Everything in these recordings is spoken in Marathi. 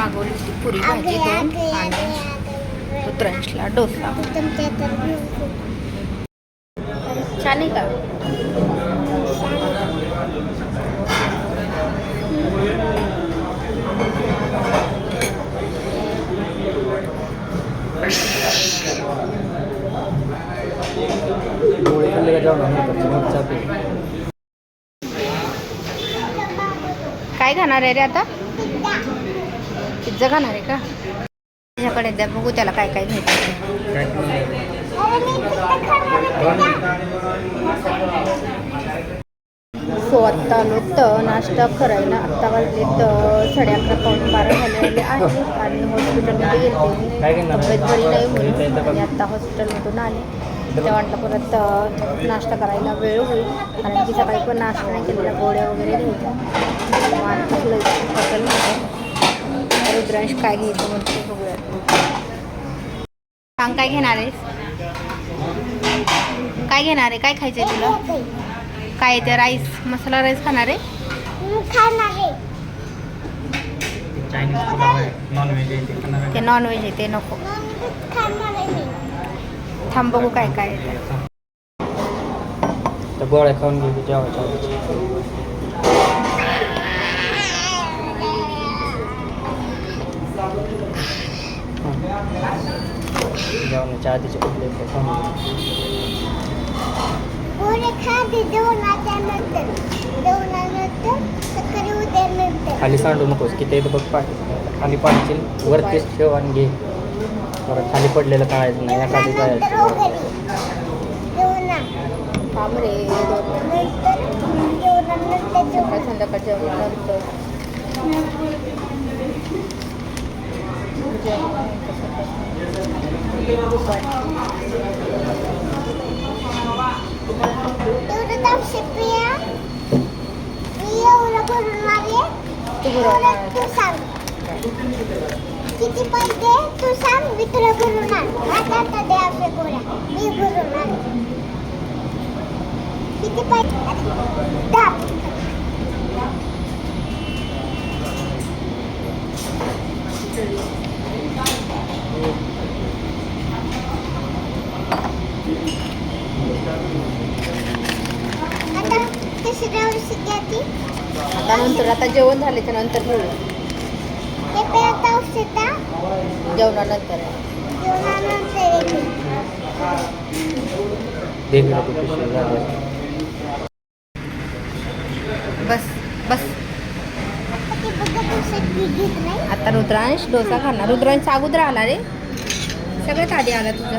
मागवली होती पुरी भाजी दोन आणि रुद्रांशला डोसा. छान आहे का? गोळी खाल्ले का जेवण मग चहा पी. काय खाणार आहे रे आता? पिझ्झा खाणार आहे का? त्याच्याकडे द्या बघू त्याला काय काय घ्यायचं सो आत्ता आलो तर नाश्ता करायला आत्ता वाजले तर साडे अकरा पाऊण बारा झालेले आहे आणि हॉस्पिटलमध्ये गेले? तब्येत बरी नाही बघ. आणि आत्ता हॉस्पिटलमधून आले. तेव्हा वाटलं परत नाश्ता करायला वेळ होईल. कारण की सकाळी पण नाश्ता नाही केलेला गोळ्या वगैरे घ्यायच्या. हॉटेलमध्ये. रुद्रांश काय घ्यायचं म्हणते बघूया सांग काय घेणार आहेस? काय घेणार आहे? काय खायचं आहे तुला? काय आहे ते राईस मसाला राईस खाणार आहे? ते खाणार आहे. ते नॉनव्हेज आहे ते नको. थांब बघू काय काय आहे. ते. तर गोळ्या खाऊन घेऊ जेवायच्या जेवणाच्या आधीचे घेऊ. खाली सांडू नकोस की ते बघ पाणी. खाली पाणी वरतीच ठेव आणि घे. परत खाली पडलेलं काढायचं नाही एखादी जायचं थांब रे दोन सकाळ संध्याकाळ जेवणानंतर तू बरोबर किती पैसे? तू सांग मी तुला भरून आण आता आता दे आपल्या गोळ्या मी भरून आण किती पैसे दहा आता तिसऱ्या औषध घ्या ती आता नंतर आता जेवण झाल्याच्यानंतर द्या. जेवणानंतर. बस बस. आता रुद्रांश डोसा खाणार. रुद्रांश अगोदर आला रे. सगळ्यात आधी आला तुझा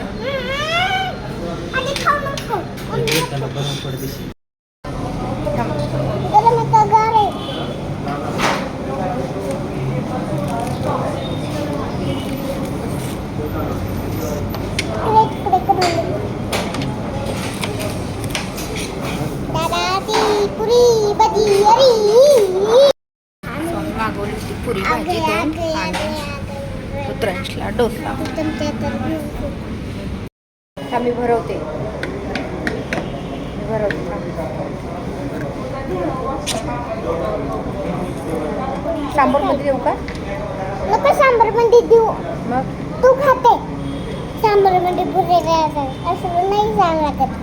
आणि खाऊ नको त्याला बनवून पडदेशी. थांब. गरम आहे का गार आहे इकडे इकडे करून दे. दादा ती पुरी भाजी अरी मागवली होती पुरी भाजी दोन आणि रुद्रांशला डोसा. मी भरवते. भरवते. सांबरमध्ये देऊ का? नको सांबरमध्ये देऊ. मग? तू खाते. सांबरमध्ये पुरे असं नाही सांग लागत.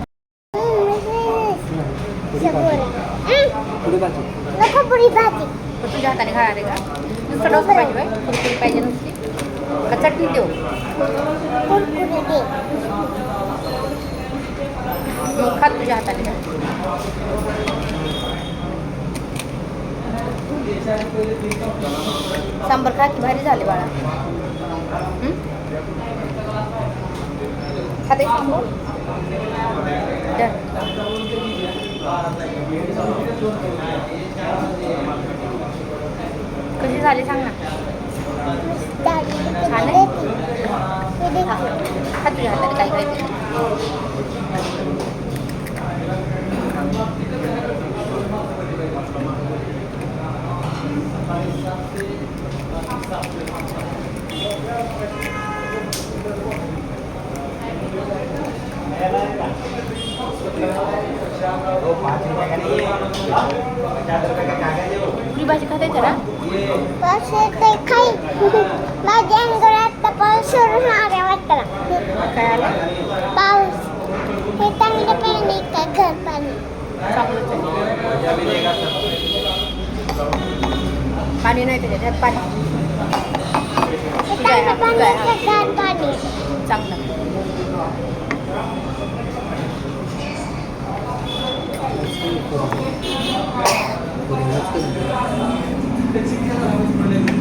पुरी. पुरी. नको पुरी भाजी. तुझ्या हाताने खाणार आहे का? नुसतं डोसा पाहिजे कुरकुरी पाहिजे नुसती. का? चटणी देऊ. कुरकुरे मग खा तुझ्या हाताने सांबर खा की भारी झाले बाळा. खाते? सांबर कशी झाली सांग ना. छान आहे? खा खा तुझ्या हाताने काय काय ते. हो, सुकली भाजी खाता ना पाऊस सुरू आल्या वाटतं काय आलं पाऊस हे चांगलं पाणी का? घर पाणी. पाणी नाही त्याच्यात पाणी. चांगलं. हा, पाणी ठीक आहे, का गार पाणी चांगलं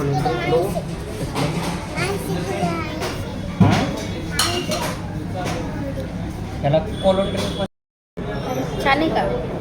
हे? काय आहे कोण लो त्याला कोलोट्री छान आहे का?